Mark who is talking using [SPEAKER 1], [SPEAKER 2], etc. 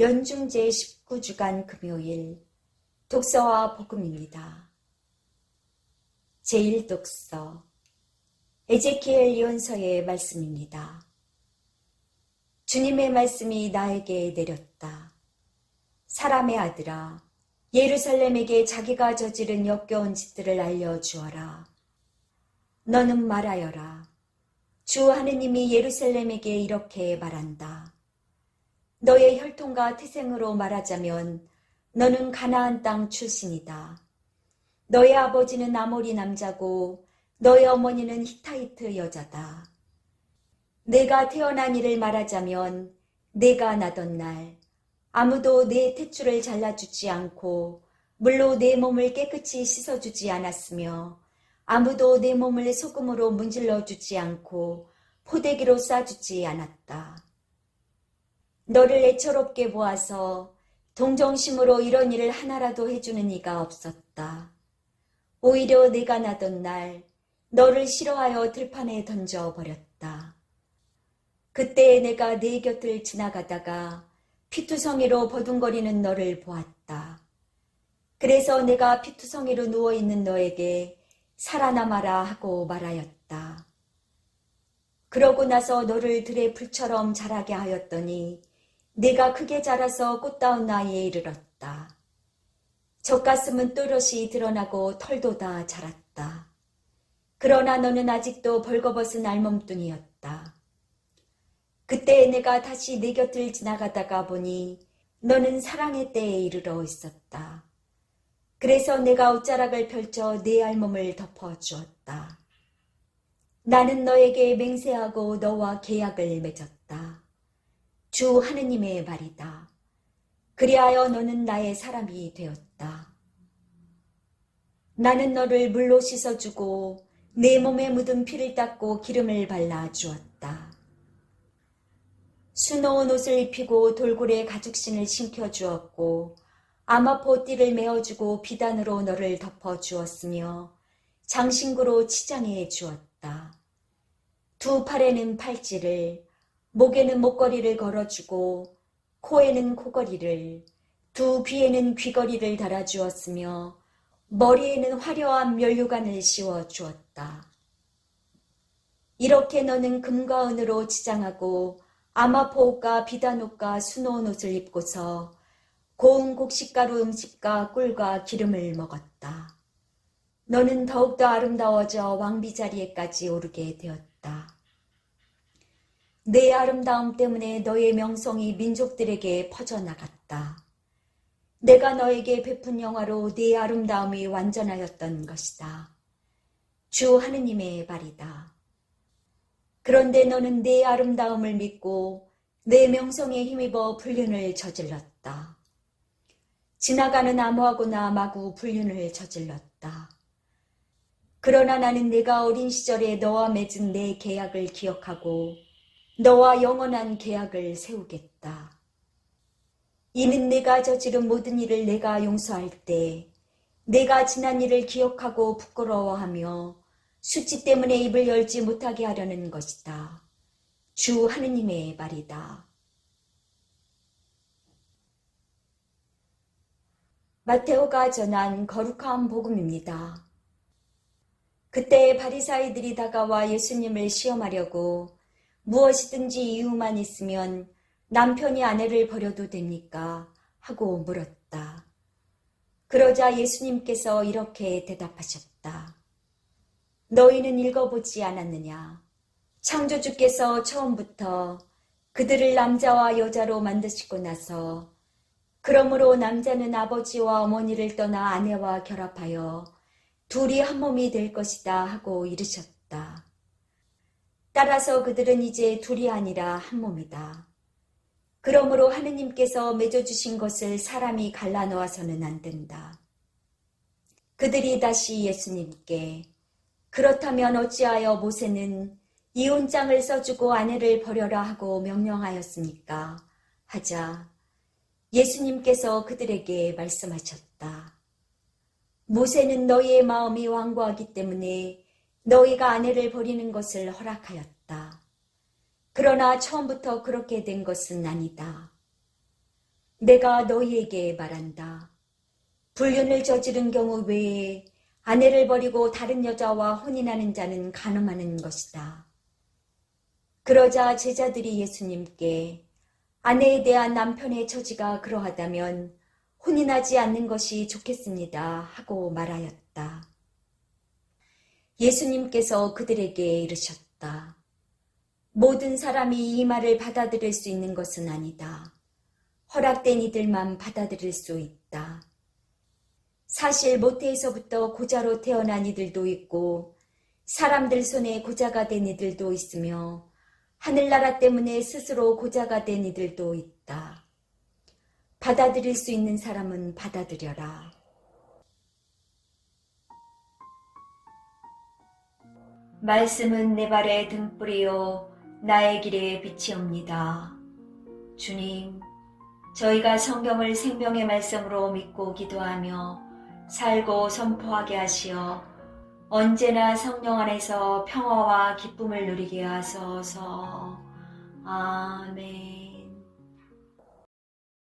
[SPEAKER 1] 연중제 19주간 금요일 독서와 복음입니다. 제1독서 에제키엘 예언서의 말씀입니다. 주님의 말씀이 나에게 내렸다. 사람의 아들아, 예루살렘에게 자기가 저지른 역겨운 짓들을 알려주어라. 너는 말하여라. 주 하느님이 예루살렘에게 이렇게 말한다. 너의 혈통과 태생으로 말하자면 너는 가나안 땅 출신이다. 너의 아버지는 아모리 남자고 너의 어머니는 히타이트 여자다. 내가 태어난 일을 말하자면 내가 나던 날 아무도 내 탯줄을 잘라주지 않고 물로 내 몸을 깨끗이 씻어주지 않았으며 아무도 내 몸을 소금으로 문질러 주지 않고 포대기로 싸주지 않았다. 너를 애처롭게 보아서 동정심으로 이런 일을 하나라도 해주는 이가 없었다. 오히려 내가 나던 날 너를 싫어하여 들판에 던져버렸다. 그때 내가 네 곁을 지나가다가 피투성이로 버둥거리는 너를 보았다. 그래서 내가 피투성이로 누워있는 너에게 살아남아라 하고 말하였다. 그러고 나서 너를 들의 풀처럼 자라게 하였더니 내가 크게 자라서 꽃다운 나이에 이르렀다. 젖가슴은 또렷이 드러나고 털도 다 자랐다. 그러나 너는 아직도 벌거벗은 알몸뚱이였다. 그때 내가 다시 네 곁을 지나가다가 보니 너는 사랑의 때에 이르러 있었다. 그래서 내가 옷자락을 펼쳐 네 알몸을 덮어주었다. 나는 너에게 맹세하고 너와 계약을 맺었다. 주 하느님의 말이다. 그리하여 너는 나의 사람이 되었다. 나는 너를 물로 씻어주고 내 몸에 묻은 피를 닦고 기름을 발라 주었다. 수놓은 옷을 입히고 돌고래 가죽신을 신겨 주었고 아마포 띠를 메어주고 비단으로 너를 덮어 주었으며 장신구로 치장해 주었다. 두 팔에는 팔찌를 목에는 목걸이를 걸어주고 코에는 코걸이를 두 귀에는 귀걸이를 달아주었으며 머리에는 화려한 면류관을 씌워 주었다. 이렇게 너는 금과 은으로 치장하고 아마포옷과 비단옷과 수놓은 옷을 입고서 고운 곡식가루 음식과 꿀과 기름을 먹었다. 너는 더욱더 아름다워져 왕비 자리에까지 오르게 되었다. 내 아름다움 때문에 너의 명성이 민족들에게 퍼져나갔다. 내가 너에게 베푼 영화로 네 아름다움이 완전하였던 것이다. 주 하느님의 말이다. 그런데 너는 내 아름다움을 믿고 내 명성에 힘입어 불륜을 저질렀다. 지나가는 암호하고나 마구 불륜을 저질렀다. 그러나 나는 내가 어린 시절에 너와 맺은 내 계약을 기억하고 너와 영원한 계약을 세우겠다. 이는 내가 저지른 모든 일을 내가 용서할 때 내가 지난 일을 기억하고 부끄러워하며 수치 때문에 입을 열지 못하게 하려는 것이다. 주 하느님의 말이다. 마테오가 전한 거룩한 복음입니다. 그때 바리사이들이 다가와 예수님을 시험하려고 무엇이든지 이유만 있으면 남편이 아내를 버려도 됩니까? 하고 물었다. 그러자 예수님께서 이렇게 대답하셨다. 너희는 읽어보지 않았느냐? 창조주께서 처음부터 그들을 남자와 여자로 만드시고 나서 그러므로 남자는 아버지와 어머니를 떠나 아내와 결합하여 둘이 한 몸이 될 것이다 하고 이르셨다. 따라서 그들은 이제 둘이 아니라 한 몸이다. 그러므로 하느님께서 맺어주신 것을 사람이 갈라놓아서는 안 된다. 그들이 다시 예수님께 그렇다면 어찌하여 모세는 이혼장을 써주고 아내를 버려라 하고 명령하였습니까? 하자 예수님께서 그들에게 말씀하셨다. 모세는 너희의 마음이 완고하기 때문에 너희가 아내를 버리는 것을 허락하였다. 그러나 처음부터 그렇게 된 것은 아니다. 내가 너희에게 말한다. 불륜을 저지른 경우 외에 아내를 버리고 다른 여자와 혼인하는 자는 간음하는 것이다. 그러자 제자들이 예수님께 아내에 대한 남편의 처지가 그러하다면 혼인하지 않는 것이 좋겠습니다 하고 말하였다. 예수님께서 그들에게 이르셨다. 모든 사람이 이 말을 받아들일 수 있는 것은 아니다. 허락된 이들만 받아들일 수 있다. 사실 모태에서부터 고자로 태어난 이들도 있고 사람들 손에 고자가 된 이들도 있으며 하늘나라 때문에 스스로 고자가 된 이들도 있다. 받아들일 수 있는 사람은 받아들여라. 말씀은 내 발의 등불이요 나의 길에 빛이옵니다. 주님, 저희가 성경을 생명의 말씀으로 믿고 기도하며 살고 선포하게 하시어 언제나 성령 안에서 평화와 기쁨을 누리게 하소서. 아멘.